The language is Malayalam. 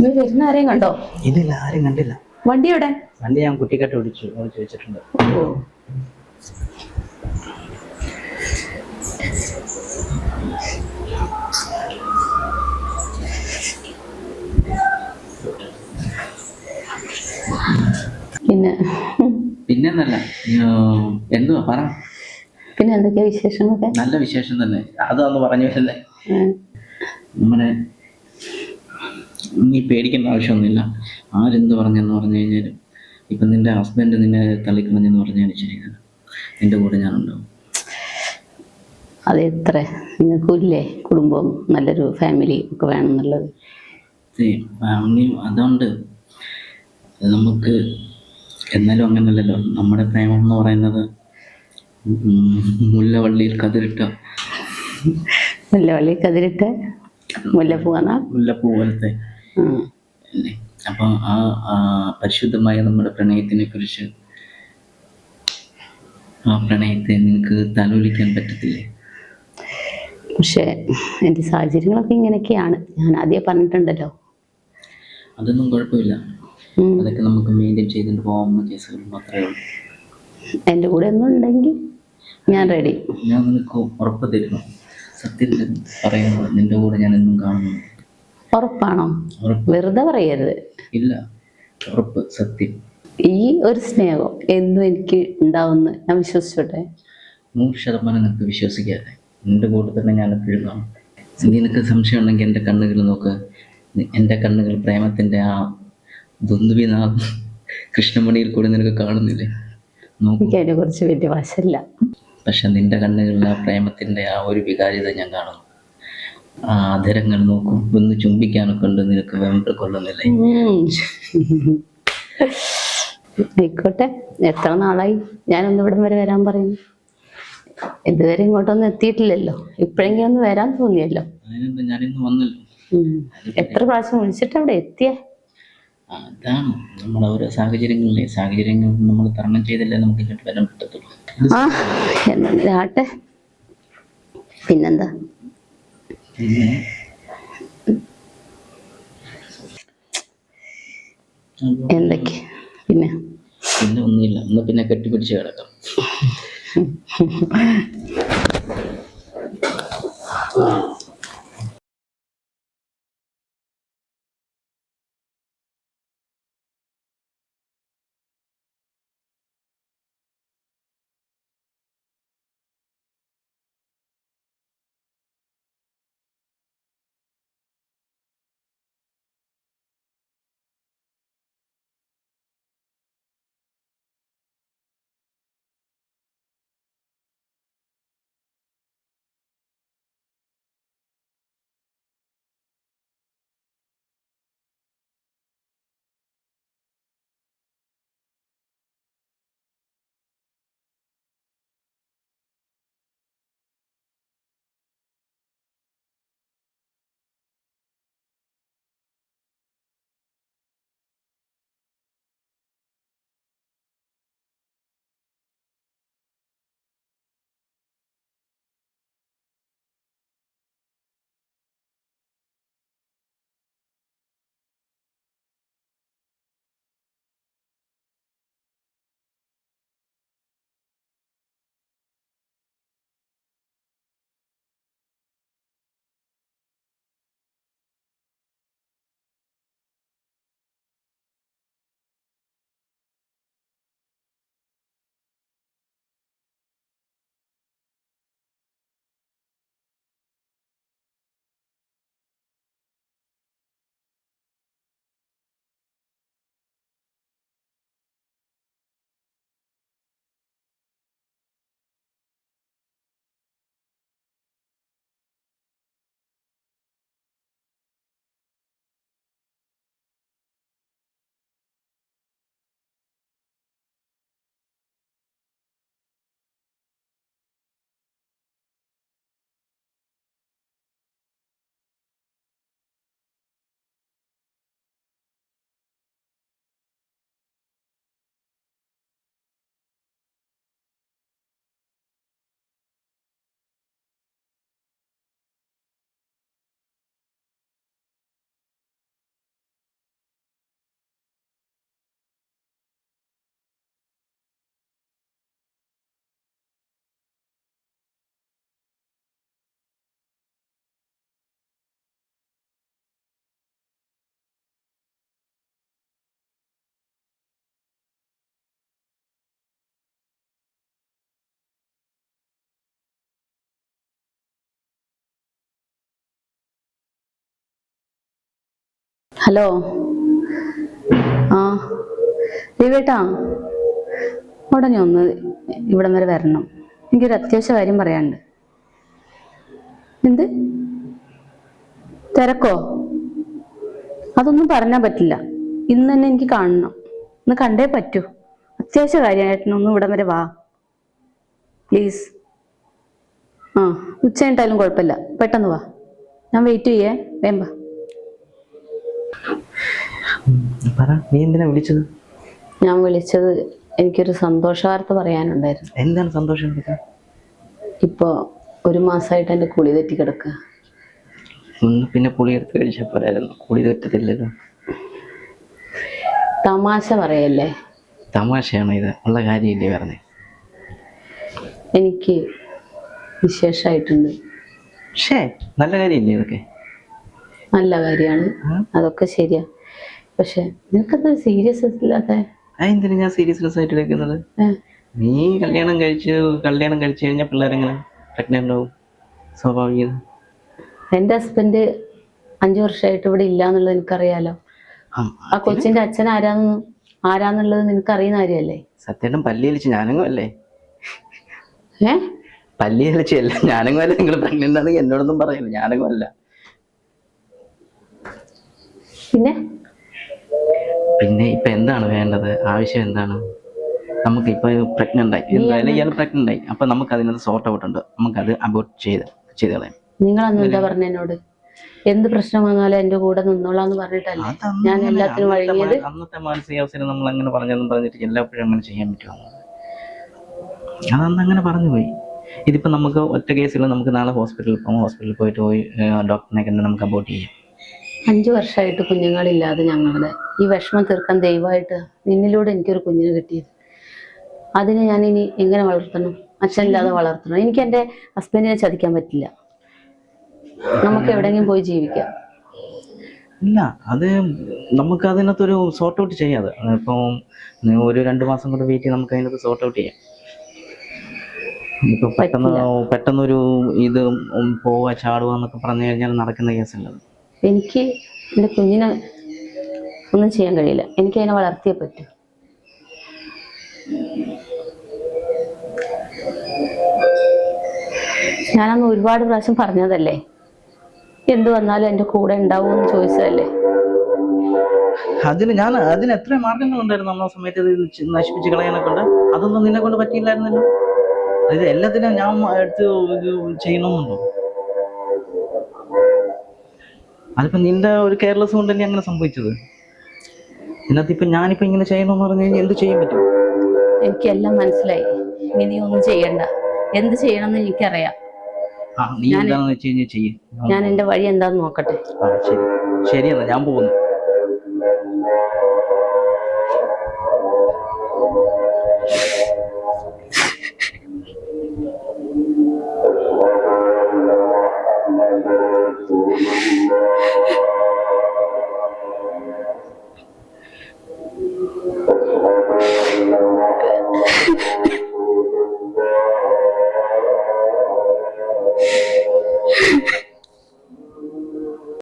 നീ വരുന്ന ആരെയും കണ്ടോ? ഇല്ലില്ല ആരും കണ്ടില്ല. വണ്ടി എവിടെ? വണ്ടി ഞാൻ കുട്ടിക്കാട്ട് ഓടിച്ചു ഓടിച്ചു വെച്ചിട്ടുണ്ട് ഓ. പിന്നെ? പിന്നെന്നല്ല എന്തുവാ പറ. പിന്നെ എന്തൊക്കെയാ വിശേഷങ്ങളൊക്കെ? നല്ല വിശേഷം തന്നെ. അതാന്ന് പറഞ്ഞു വരുന്നേ. നമ്മുടെ നീ പേടിക്കേണ്ട ആവശ്യമൊന്നുമില്ല. ആരെന്ത് പറഞ്ഞെന്ന് പറഞ്ഞു കഴിഞ്ഞാലും ഇപ്പം നിന്റെ ഹസ്ബൻഡ് നിന്നെ തള്ളിക്കളഞ്ഞെന്ന് പറഞ്ഞാൽ ശരി എന്റെ കൂടെ ഞാനുണ്ടാവും. അതെത്ര? നിങ്ങൾക്കില്ലേ കുടുംബം? നല്ലൊരു ഫാമിലി ഒക്കെ വേണമെന്നുള്ളത്. എന്നുള്ളത് ഫാമിലിയും അതുകൊണ്ട് നമുക്ക് എന്നാലും അങ്ങനല്ലല്ലോ. നമ്മുടെ പ്രേമം എന്ന് പറയുന്നത് മുല്ലവള്ളിയിൽ കതിരിട്ട. മുല്ലവള്ളി കതിരിട്ട് മുല്ലപ്പൂ മുല്ലപ്പൂ പോലത്തെ. അല്ലേ? അപ്പം ആ പരിശുദ്ധമായ നമ്മുടെ പ്രണയത്തിനെ കുറിച്ച് ആ പ്രണയത്തെ നിനക്ക് തലോലിക്കാൻ പറ്റത്തില്ലേ? പക്ഷേ എന്റെ സാഹചര്യങ്ങളൊക്കെ ഇങ്ങനെയൊക്കെയാണ്. ഞാൻ ആദ്യം പറഞ്ഞിട്ടുണ്ടല്ലോ. അതൊന്നും കുഴപ്പമില്ല. അതൊക്കെ നമുക്ക് മെയിന്റെയിൻ ചെയ്തുകൊണ്ട് പോകാവുന്ന കേസുകൾ മാത്രമേ ഉള്ളൂ. എന്റെ കൂടെ ഒന്നും ഉണ്ടെങ്കിൽ ഞാൻ റെഡി ഞാൻ നിനക്ക് ഉറപ്പ് തരുന്നു. സത്യത്തിൽ പറയുന്നു നിന്റെ കൂടെ ഞാൻ എന്നും കാണുന്നു. ഉറപ്പാണോ? ഉറപ്പ്. വെറുതെ പറയരുത്. ഇല്ല. ഉറപ്പ് സത്യം. ഈ ഒരു സ്നേഹം എന്നും എനിക്ക് ഉണ്ടാവുമെന്ന് ഞാൻ വിശ്വസിച്ചോട്ടെ? നൂറ് ശതമാനം നിനക്ക് വിശ്വസിക്കാതെ. എന്റെ കൂടെ തന്നെ ഞാൻ എപ്പോഴും കാണും. നിനക്ക് സംശയം ഉണ്ടെങ്കിൽ എന്റെ കണ്ണുകൾ നോക്ക്. എന്റെ എന്റെ കണ്ണുകൾ പ്രേമത്തിന്റെ ആ ദുന്ദുബിനാഥ് കൃഷ്ണമണിയിൽ കൂടി നിനക്ക് കാണുന്നില്ലേ? നോക്കി. എനിക്ക് അതിനെ കുറിച്ച് വലിയ വശമില്ല. പക്ഷെ നിന്റെ കണ്ണുകളിൽ ആ പ്രേമത്തിന്റെ ആ ഒരു വികാരിത ഞാൻ കാണുന്നു. ആ അധരങ്ങൾ നോക്കും. ഒന്ന് ചുംബിക്കാനൊക്കെ ഉണ്ട്. നിനക്ക് വേണ്ട കൊള്ളുന്നില്ലേ. ആയിക്കോട്ടെ. എത്ര നാളായി? ഞാനൊന്ന് ഇവിടം വരെ വരാൻ പറയുന്നു. ഇതുവരെ ഇങ്ങോട്ടൊന്നും എത്തിയിട്ടില്ലല്ലോ. ഇപ്പോഴെങ്കിലും ഒന്ന് വരാൻ തോന്നിയല്ലോ. ഞാനിന്ന് വന്നല്ലോ. എത്ര പ്രാവശ്യം വിളിച്ചിട്ട് അവിടെ എത്തിയ? ആ, അതാണ് നമ്മുടെ ഓരോ സാഹചര്യങ്ങളിലെ സാഹചര്യങ്ങൾ നമ്മൾ തരണം ചെയ്തല്ലേ നമുക്ക് ഇങ്ങോട്ട് വരാൻ പറ്റത്തുള്ളൂ. ആ പിന്നെന്താ? പിന്നെ എന്തൊക്കെ? പിന്നെ? പിന്നെ ഒന്നുമില്ല. ഒന്ന് പിന്നെ കെട്ടിപ്പിടിച്ച് കിടക്കാം. ഹലോ. ആ. ദീവേട്ടാ ഉടനെ ഒന്ന് ഇവിടം വരെ വരണം. എനിക്കൊരു അത്യാവശ്യ കാര്യം പറയാനുണ്ട്. എന്ത്? തിരക്കോ? അതൊന്നും പറഞ്ഞാൽ പറ്റില്ല. ഇന്ന് തന്നെ എനിക്ക് കാണണം. ഇന്ന് കണ്ടേ പറ്റൂ. അത്യാവശ്യ കാര്യമായിട്ടൊന്നും ഇവിടം വരെ വാ. പ്ലീസ്. ആ ഉച്ച കഴിഞ്ഞിട്ടായാലും കുഴപ്പമില്ല. പെട്ടെന്ന് വാ. ഞാൻ വെയിറ്റ് ചെയ്യേ. വേമ്പ പറ നീ എന്തിനാ വിളിച്ചത്? ഞാൻ വിളിച്ചത് എനിക്കൊരു സന്തോഷ വാർത്ത പറയാനുണ്ടായിരുന്നു. എന്താണ് സന്തോഷം ഇപ്പോ ഒരു മാസമായിട്ട് എന്റെ കുളി തെറ്റി കിടക്കുക പിന്നെ കുളി എടുത്ത് കഴിച്ചാൽ പോരായിരുന്നു. കുളി തെറ്റത്തില്ലല്ലോ. തമാശ പറയല്ലേ? തമാശയാണ് ഇത്? ഉള്ള കാര്യമില്ലേ പറഞ്ഞേ? എനിക്ക് വിശേഷമായിട്ടുണ്ട് പക്ഷേ നല്ല കാര്യമില്ലേ ഇതൊക്കെ? നല്ല കാര്യമാണ്. അതൊക്കെ ശരിയാ. പക്ഷെ നിനക്കത്ര സീരിയസ് ഇല്ലാതെ അതെന്തിനാ ഞാൻ സീരിയസ്നെസ് ആയിട്ട് എടുക്കുന്നത് നീ കല്യാണം കഴിച്ച് കല്യാണം കഴിച്ചു കഴിഞ്ഞാൽ പിള്ളേരെങ്ങനെ പ്രഗ്നന്റ് ആവും? സ്വാഭാവികം. എന്റെ ഹസ്ബൻഡ് അഞ്ചു വർഷമായിട്ട് ഇവിടെ ഇല്ല എന്നുള്ളത് എനിക്കറിയാലോ. ആ, കൊച്ചിന്റെ അച്ഛൻ ആരാന്ന് ആരാന്നുള്ളത് നിനക്ക് അറിയുന്ന കാര്യമല്ലേ? സത്യം പല്ലി കളിച്ച് ഞാനങ്ങും അല്ലേ? ഏ? പല്ലി കളിച്ചല്ല ഞാനങ്ങും അല്ല. നിങ്ങൾ പ്രഗ്നന്റ് ആണെങ്കിൽ എന്നോടൊന്നും പറയില്ല ഞാനങ്ങും അല്ല. പിന്നെ? പിന്നെ ഇപ്പൊ എന്താണ് വേണ്ടത്? ആവശ്യം എന്താണ്? നമുക്ക് ഇപ്പൊ പ്രഗ്നന്റ് ആയി. എന്തായാലും ഇയാൾ പ്രഗ്നന്റ് ആയി. അപ്പൊ നമുക്ക് അതിനകത്ത് സോർട്ട് ഔട്ട് ഉണ്ട്. നമുക്ക് അത് അബോട്ട് ചെയ്ത് ചെയ്ത് കളയാം. നിങ്ങൾ അന്ന് എന്താ പറഞ്ഞ എന്നോട്? എന്ത് പ്രശ്നം വന്നാലും എന്റെ കൂടെ നിന്നോളാന്ന് പറഞ്ഞിട്ടല്ലേ? ഞാൻ എല്ലാത്തിനും വഴങ്ങിയത്. അന്നത്തെ മാനസികാവസ്ഥയിൽ നമ്മൾ അങ്ങനെ പറഞ്ഞെന്നും പറഞ്ഞിട്ട് എല്ലാപ്പോഴും അങ്ങനെ ചെയ്യാൻ പറ്റുമോ? അതന്ന് അങ്ങനെ പറഞ്ഞു പോയി. ഇതിപ്പോ നമുക്ക് ഒറ്റ കേസിൽ നമുക്ക് നാളെ ഹോസ്പിറ്റലിൽ പോകാം ഹോസ്പിറ്റലിൽ പോയിട്ട് പോയി ഡോക്ടറിനെ കണ്ട് നമുക്ക് അബോട്ട് ചെയ്യാം. അഞ്ചു വർഷമായിട്ട് കുഞ്ഞുങ്ങളില്ലാതെ ഞങ്ങളുടെ ഈ വിഷമം തീർക്കാൻ ദയവായിട്ട് നിന്നിലൂടെ എനിക്കൊരു കുഞ്ഞിനെ കിട്ടിയത്. അതിനെ ഞാൻ ഇനി എങ്ങനെ വളർത്തണം? അച്ഛനില്ലാതെ വളർത്തണം. എനിക്ക് എന്റെ ഹസ്ബൻഡിനെ ചതിക്കാൻ പറ്റില്ല. നമുക്ക് എവിടെയെങ്കിലും പോയി ജീവിക്കാം. ഇല്ല അത് നമുക്ക് അതിനകത്തൊരു സോർട്ട് ഔട്ട് ചെയ്യാതെ ഇപ്പം ഒരു രണ്ട് മാസം കൊണ്ട് വെയിറ്റ് ചെയ്ത് നമുക്ക് അതിനകത്ത് സോർട്ട് ഔട്ട് ചെയ്യാം. ഇപ്പൊ പെട്ടെന്ന് പെട്ടെന്നൊരു ഇത് പോവുക ചാടുക എന്നൊക്കെ പറഞ്ഞു കഴിഞ്ഞാൽ നടക്കുന്ന കേസല്ല അത്. എനിക്ക് എന്റെ കുഞ്ഞിനെ ഒന്നും ചെയ്യാൻ കഴിയില്ല. എനിക്ക് അതിനെ വളർത്തിയേ പറ്റൂ. ഞാനന്ന് ഒരുപാട് പ്രാവശ്യം പറഞ്ഞതല്ലേ? എന്ത് വന്നാലും എന്റെ കൂടെ ഉണ്ടാവും എന്ന് ചോദിച്ചതല്ലേ? അതിന് ഞാൻ അതിന് എത്ര മാർഗങ്ങളുണ്ടായിരുന്നു നമ്മളെ സമയത്ത് നശിപ്പിച്ച് കളയാനൊക്കെ ഉണ്ട്. അതൊന്നും നിന്നെ കൊണ്ട് പറ്റിയില്ലായിരുന്നല്ലോ. അതായത് എല്ലാത്തിനും ഞാൻ എടുത്ത് ചെയ്യണമെന്നുണ്ടോ അതിപ്പോ നിന്റെ ഒരു കെയർലെസ് കൊണ്ട് തന്നെ അങ്ങനെ സംഭവിച്ചത്? ഇതിനകത്ത് ഇപ്പൊ ഞാനിപ്പോ ഇങ്ങനെ ചെയ്യണമെന്ന് പറഞ്ഞു കഴിഞ്ഞാൽ എന്ത് ചെയ്യാൻ പറ്റും? എനിക്കെല്ലാം മനസ്സിലായി. ഇനി നീ ഒന്നും ചെയ്യണ്ട. എന്ത് ചെയ്യണമെന്ന് എനിക്കറിയാം. ആ നീ എന്താണെന്ന് വെച്ച് കഴിഞ്ഞാൽ ചെയ്യും. ഞാൻ എന്റെ വഴി എന്താന്ന് നോക്കട്ടെ. ആ ശരി. ശരിയെന്നാ ഞാൻ പോകുന്നു.